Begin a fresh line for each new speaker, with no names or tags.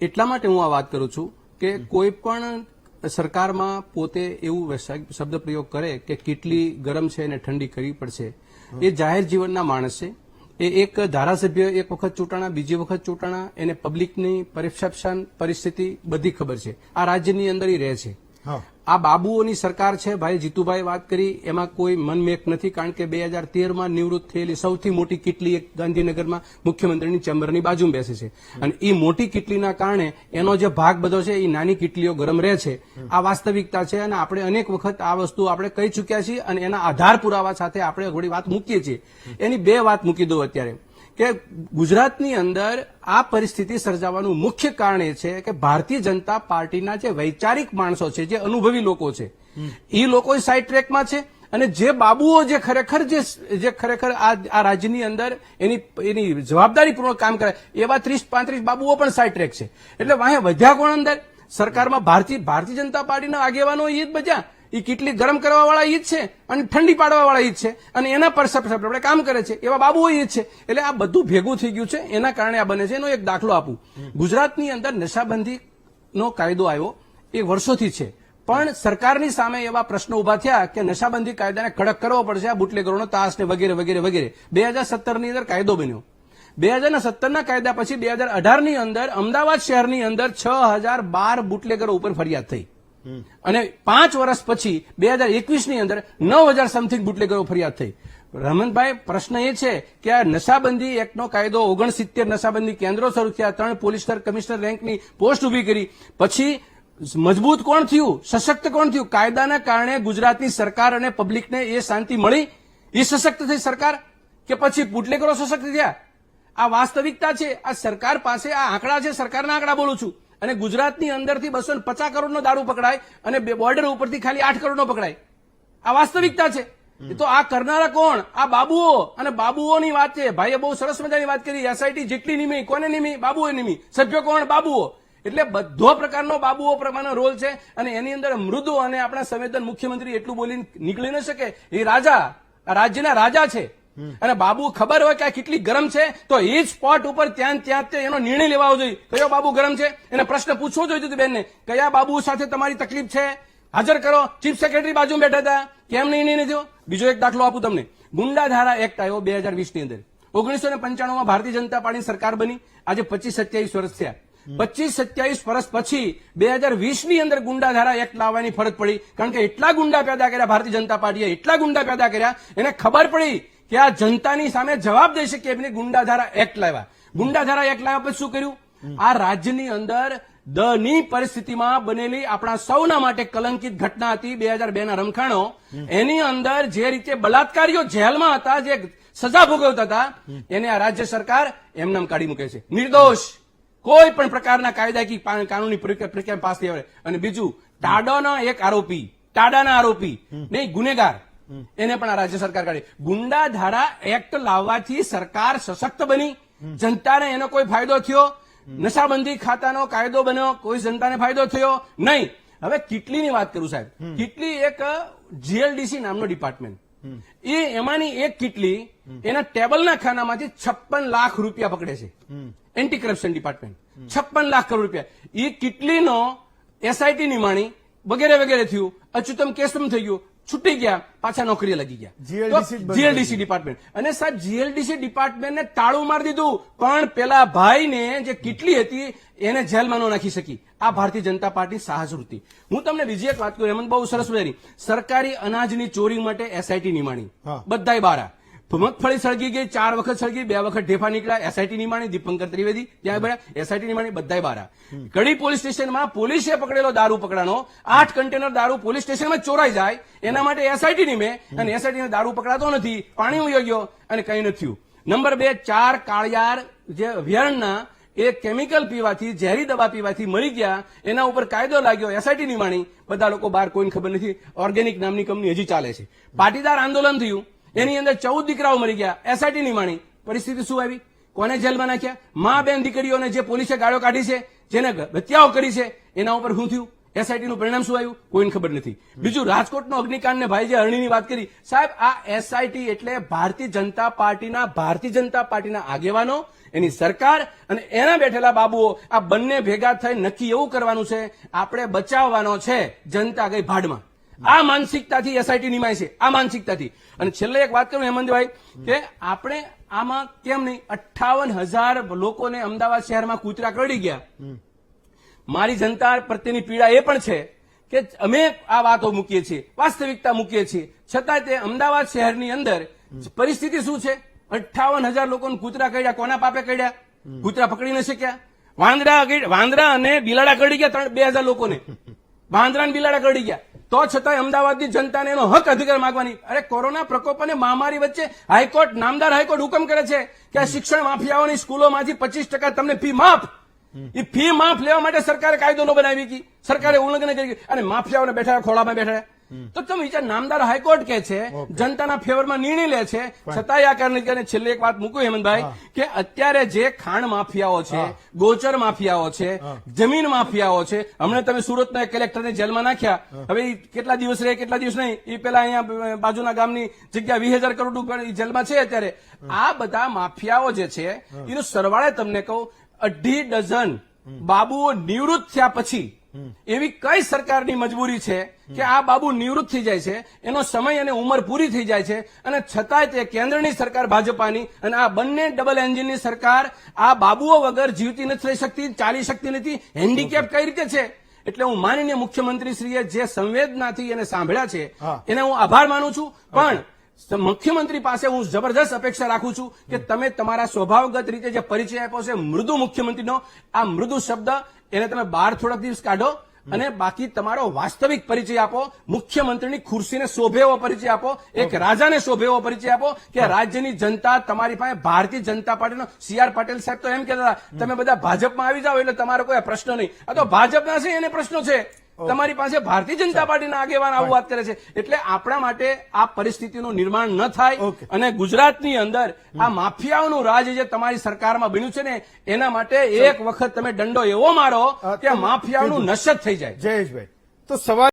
એટલા માટે હું આ વાત કરું છું કે કોઈ પણ સરકારમાં પોતે એવું શબ્દ પ્રયોગ કરે કે કેટલી ગરમ છે અને ઠંડી કરવી પડશે. એ જાહેર જીવનના માણસ છે. એ એક ધારાસભ્ય એક વખત ચૂંટાણા, બીજી વખત ચૂંટાણા, એને પબ્લિકની પરિસેપ્શન પરિસ્થિતિ બધી ખબર છે. આ રાજ્યની અંદર એ રહે છે. આ બાબુઓની સરકાર છે. ભાઈ, જીતુભાઈ વાત કરી. એમાં કોઈ મનમેક નથી, કારણ કે બે હજાર તેરમાં નિવૃત્ત થયેલી સૌથી મોટી કિટલી એક ગાંધીનગરમાં મુખ્યમંત્રીની ચેમ્બરની બાજુમાં બેસે છે. અને એ મોટી કિટલીના કારણે એનો જે ભાગ બધો છે એ નાની કિટલીઓ ગરમ રહે છે. આ વાસ્તવિકતા છે અને આપણે અનેક વખત આ વસ્તુ આપણે કહી ચૂક્યા છીએ અને એના આધાર પુરાવા સાથે આપણે થોડી વાત મૂકીએ છીએ. એની બે વાત મૂકી દઉં અત્યારે. કે ગુજરાતની અંદર આ પરિસ્થિતિ સર્જાવાનું મુખ્ય કારણ એ છે કે ભારતીય જનતા પાર્ટીના જે વૈચારિક માણસો છે, જે અનુભવી લોકો છે એ લોકો સાઈડ ટ્રેકમાં છે અને જે બાબુઓ જે ખરેખર જે જે ખરેખર આ રાજ્યની અંદર એની એની જવાબદારીપૂર્વક કામ કરે, એવા ત્રીસ, પાંત્રીસ બાબુઓ પણ સાઈડ ટ્રેક છે. એટલે વાહે વધ્યા કોણ અંદર? સરકારમાં ભારતીય ભારતીય જનતા પાર્ટીના આગેવાનો એ જ બજા એ કેટલી ગરમ કરવા વાળા ઈ છે અને ઠંડી પાડવા વાળા ઈ છે. અને એના પર આપણે કામ કરે છે. એવા બાબુઓ ઈ છે. એટલે આ બધું ભેગું થઈ ગયું છે. એના કારણે આ બને છે. એનો એક દાખલો આપું. ગુજરાતની અંદર નશાબંધીનો કાયદો આવ્યો. એ વર્ષોથી છે. પણ સરકારની સામે એવા પ્રશ્નો ઊભા થયા કે નશાબંધી કાયદાને કડક કરવો પડશે. આ બુટલેગરોનો તાસ ને વગેરે વગેરે વગેરે. બે હજાર સત્તરની અંદર કાયદો બન્યો. બે હજાર સત્તરના કાયદા પછી બે હજાર અઢારની અંદર અમદાવાદ શહેરની અંદર છ હજાર બાર બુટલેગરો ઉપર ફરિયાદ થઈ. અને પાંચ વર્ષ પછી, બે હજાર એકવીસની અંદર નવ હજાર સમથિંગ બુટલેગરો ફરિયાદ થઈ. રમણભાઈ, પ્રશ્ન એ છે કે આ નશાબંધી એક્ટનો કાયદો ઓગણસિત્તેર નશાબંધી કેન્દ્રો શરૂ થયા, ત્રણ પોલીસ કમિશનર રેન્કની પોસ્ટ ઊભી કરી. પછી, મજબૂત કોણ થયું? સશક્ત કોણ થયું? કાયદાના કારણે ગુજરાતની સરકાર અને પબ્લિકને એ શાંતિ મળી? એ સશક્ત થઈ સરકાર કે પછી બુટલેગરો સશક્ત થયા? આ વાસ્તવિકતા છે. આ સરકાર પાસે આ આંકડા છે. સરકારના આંકડા બોલું છું. અને ગુજરાતની અંદરથી બસો પચાસ કરોડનો દારૂ પકડાય અને બોર્ડર ઉપરથી ખાલી આઠ કરોડનો પકડાય. આ વાસ્તવિકતા છે. તો આ કરનારા કોણ? આ બાબુઓ. અને બાબુઓની વાત છે. ભાઈએ બહુ સરસ મજાની વાત કરી. એસઆઈટી જેટલી નિમી, કોને નિમી? બાબુઓ નિમી. સભ્યો કોણ? બાબુઓ. એટલે બધો પ્રકારનો બાબુઓ પ્રમાણનો રોલ છે. અને એની અંદર મૃદુ અને આપણા સંવેદન મુખ્યમંત્રી એટલું બોલીને નીકળી ન શકે. એ રાજા રાજ્યના રાજા છે. અને બાબુ ખબર હોય કે આ કેટલી ગરમ છે તો એ જ સ્પોટ ઉપર ત્યાં ત્યાં તે એનો નિર્ણય લેવાનો જોઈએ. કયો બાબુ ગરમ છે? એને પ્રશ્ન પૂછવો જોઈએ બેનને કયા બાબુ સાથે તમારી તકલીફ છે? હાજર કરો. ચીફ સેક્રેટરી બાજુ બેઠા હતા. કેમ નહીં નહીં થયો બીજો એક દાખલો આપું તમને. ગુંડા ધારા એક્ટ આવ્યો બે હજાર વીસની અંદર. ઓગણીસો ને પંચાણુંમાં ભારતીય જનતા પાર્ટી સરકાર બની. આજે પચીસ સત્યાવીસ વર્ષ થયા. પચીસ સત્યાવીસ વર્ષ પછી બે હજાર વીસની અંદર ગુંડા ધારા એક્ટ લાવવાની ફરજ પડી. કારણ કે એટલા ગુંડા પેદા કર્યા ભારતીય જનતા પાર્ટીએ એટલા ગુંડા પેદા કર્યા એને ખબર પડી કે આ જનતાની સામે જવાબ દઈ શકીએ એમને ગુંડાધારા એક્ટ લાવ્યા. ગુંડાધારા એક્ટ લાવ્યા પછી શું કર્યું? આ રાજ્યની અંદર દની પરિસ્થિતિમાં બનેલી આપણા સૌના માટે કલંકિત ઘટના હતી બે હજાર બે ના રમખાણો. એની અંદર જે રીતે બલાત્કારીઓ જેલમાં હતા, જે સજા ભોગવતા હતા, એને આ રાજ્ય સરકાર એમનામ કાઢી મૂકે છે. નિર્દોષ. કોઈ પણ પ્રકારના કાયદાકીય કાનૂની પ્રક્રિયા પાસ આવે. અને બીજું, ટાડોના એક આરોપી, ટાડાના આરોપી, નહીં, ગુનેગાર. એને પણ આ રાજ્ય સરકાર કાઢી. ગુંડા ધારા એક્ટ લાવવાથી સરકાર સશક્ત બની. જનતાને એનો કોઈ ફાયદો થયો? નશાબંધી ખાતાનો કાયદો બન્યો કોઈ જનતાને ફાયદો થયો? નહીં. હવે કિટલીની વાત કરું સાહેબ. કિટલી એક જીએલડીસી નામનો ડિપાર્ટમેન્ટ એ એમાંની એક કિટલી એના ટેબલના ખાનામાંથી છપ્પન લાખ રૂપિયા પકડે છે. એન્ટી કરપ્શન ડિપાર્ટમેન્ટ છપ્પન લાખ કરોડ રૂપિયા. એ કિટલીનો એસઆઈટી નિમાણી વગેરે વગેરે થયું. અચ્યુતમ કેસમ થઈ ગયું. છૂટી ગયા પાછા નોકરીએ લગી ગયા. જીએલડીસી ડિપાર્ટમેન્ટ અને સાહેબ જીએલડીસી ડિપાર્ટમેન્ટને તાળું મારી દીધું પણ પેલા ભાઈને જે કેટલી હતી એને જેલમાં ન નાખી શકી. આ ભારતીય જનતા પાર્ટી સાહસવૃત્તિ હું તમને બીજી એક વાત કરું એમ બહુ સરસ મજાની સરકારી અનાજની ચોરી માટે એસઆઈટી નિમાણી. બધાય બારા. મગફળી સળગી ગઈ ચાર વખત સળગી બે વખત ઢેફા નીકળ્યા. એસઆઈટી નિમાણી દીપંકર ત્રિવેદી ત્યાં બધા એસઆઈટી નિમાણી બધા બારા. કડી પોલીસ સ્ટેશનમાં પોલીસે પકડેલો દારૂ પકડાનો આઠ કન્ટેનર દારૂ પોલીસ સ્ટેશનમાં ચોરાઈ જાય. એના માટે એસઆઈટી નિમે અને એસઆઈટી દારૂ પકડાતો નથી. પાણી ઉયો ગયો અને કઈ નથી થયું. નંબર બે ચાર કાળિયાર જે વિહરણના એ કેમિકલ પીવાથી ઝેરી દવા પીવાથી મરી ગયા. એના ઉપર કાયદો લાગ્યો એસઆઈટી નિમાણી બધા લોકો બહાર કોઈને ખબર નથી. ઓર્ગેનિક નામની કંપની હજી ચાલે છે. પાટીદાર આંદોલન થયું. એની અંદર ચૌદ દીકરાઓ મરી ગયા. એસઆઈટી નિમાણી પરિસ્થિતિ શું આવી? કોને જેલમાં નાખ્યા? મા બેન દીકરીઓને જે પોલીસે ગાળો કાઢી છે, જેને હત્યાઓ કરી છે, એના ઉપર શું થયું? એસઆઈટી નું પરિણામ શું આવ્યું? કોઈને ખબર નથી. બીજું રાજકોટનો અગ્નિકાંડ ને ભાઈ જે અરણીની વાત કરી, સાહેબ, આ એસઆઈટી એટલે ભારતીય જનતા પાર્ટીના, ભારતીય જનતા પાર્ટીના આગેવાનો, એની સરકાર અને એના બેઠેલા બાબુઓ, આ બંને ભેગા થઈ નક્કી એવું કરવાનું છે, આપણે બચાવવાનો છે, જનતા ગઈ ભાડમાં. આ માનસિકતાથી એસઆઈટી નિમાય છે. આ માનસિકતાથી. અને છેલ્લે એક વાત કરું હેમંતભાઈ કે આપણે આમાં કેમ નહીં અઠાવન હજાર લોકોને અમદાવાદ શહેરમાં કૂતરા કરડી ગયા. મારી જનતા પ્રત્યેની પીડા એ પણ છે કે અમે આ વાતો મૂકીએ છીએ વાસ્તવિકતા મૂકીએ છીએ. છતાં તે અમદાવાદ શહેરની અંદર પરિસ્થિતિ શું છે? અઠ્ઠાવન હજાર લોકોને કૂતરા કર્યા કોના પાપે કર્યા કૂતરા પકડી ન શક્યા. વાંદરા વાંદરા અને બિલાડા કરડી ગયા ત્રણ બે હજાર લોકોને. વાંદરા અને બિલાડા કરડી ગયા. તો છતાંય અમદાવાદની જનતાને એનો હક અધિકાર માંગવાની. અરે કોરોના પ્રકોપ અને મહામારી વચ્ચે હાઈકોર્ટ, નામદાર હાઈકોર્ટ હુકમ કરે છે કે આ શિક્ષણ માફિયાઓની સ્કૂલોમાંથી પચીસ ટકા તમને ફી માફ. એ ફી માફ લેવા માટે સરકારે કાયદો ન બનાવી કી. સરકારે ઉલ્લંઘન કરી અને માફિયાઓને બેઠા ખોળામાં બેઠા તો તમે વિચાર નામદાર હાઈકોર્ટ કે છે જનતાના ફેવરમાં નિર્ણય લે છે. છતાંય આ કારણે છેલ્લે એક વાત મૂકું હેમંતભાઈ કે અત્યારે જે ખાણ માફિયાઓ છે ગોચર માફિયાઓ છે જમીન માફિયાઓ છે હમણાં તમે સુરતના કલેક્ટરને જેલમાં નાખ્યા. હવે કેટલા દિવસ રહે કેટલા દિવસ નહીં? એ પેલા અહીંયા બાજુના ગામની જગ્યા વીસ હજાર કરોડ રૂપિયા જેલમાં છે અત્યારે. આ બધા માફિયાઓ જે છે એનો સરવાળે તમને કહું અઢી ડઝન બાબુઓ નિવૃત્ત થયા પછી એવી કઈ સરકારની મજબૂરી છે કે આ બાબુ નિવૃત્ત થઈ જાય છે એનો સમય અને ઉંમર પૂરી થઈ જાય છે અને છતાંય તે કેન્દ્રની સરકાર ભાજપાની અને આ બંને ડબલ એન્જિનની સરકાર આ બાબુઓ વગર જીવતી નથી થઈ શકતી ચાલી શકતી નથી. હેન્ડીકેપ કઈ રીતે છે? એટલે હું માનનીય મુખ્યમંત્રી શ્રીએ જે સંવેદનાથી એને સાંભળ્યા છે એને હું આભાર માનું છું. પણ મુખ્યમંત્રી પાસે હું જબરદસ્ત અપેક્ષા રાખું છું કે તમે તમારા સ્વભાવગત રીતે જે પરિચય આપ્યો છે મૃદુ મુખ્યમંત્રીનો આ મૃદુ શબ્દ એને તમે બાર થોડાક દિવસ કાઢો અને બાકી તમારો વાસ્તવિક પરિચય આપો મુખ્યમંત્રીની ખુરશીને શોભે એવો પરિચય આપો એક રાજાને શોભે એવો પરિચય આપો કે રાજ્યની જનતા તમારી પાસે ભારતીય જનતા પાર્ટીનો સી આર પાટીલ સાહેબ તો એમ કહેતા તમે બધા ભાજપમાં આવી જાઓ એટલે તમારો કોઈ પ્રશ્ન નહીં. આ તો ભાજપના છે એને પ્રશ્નો છે. તમારી પાસે ભારતીય જનતા પાર્ટીના આગેવાન આવું વાત કરે છે. એટલે આપણા માટે આ પરિસ્થિતિનું નિર્માણ ન થાય અને ગુજરાતની અંદર આ માફિયાઓનું રાજ જે તમારી સરકારમાં બન્યું છે ને એના માટે એક વખત તમે દંડો એવો મારો કે માફિયાઓનું નશત થઈ જાય.
જયેશભાઈ તો સવાલ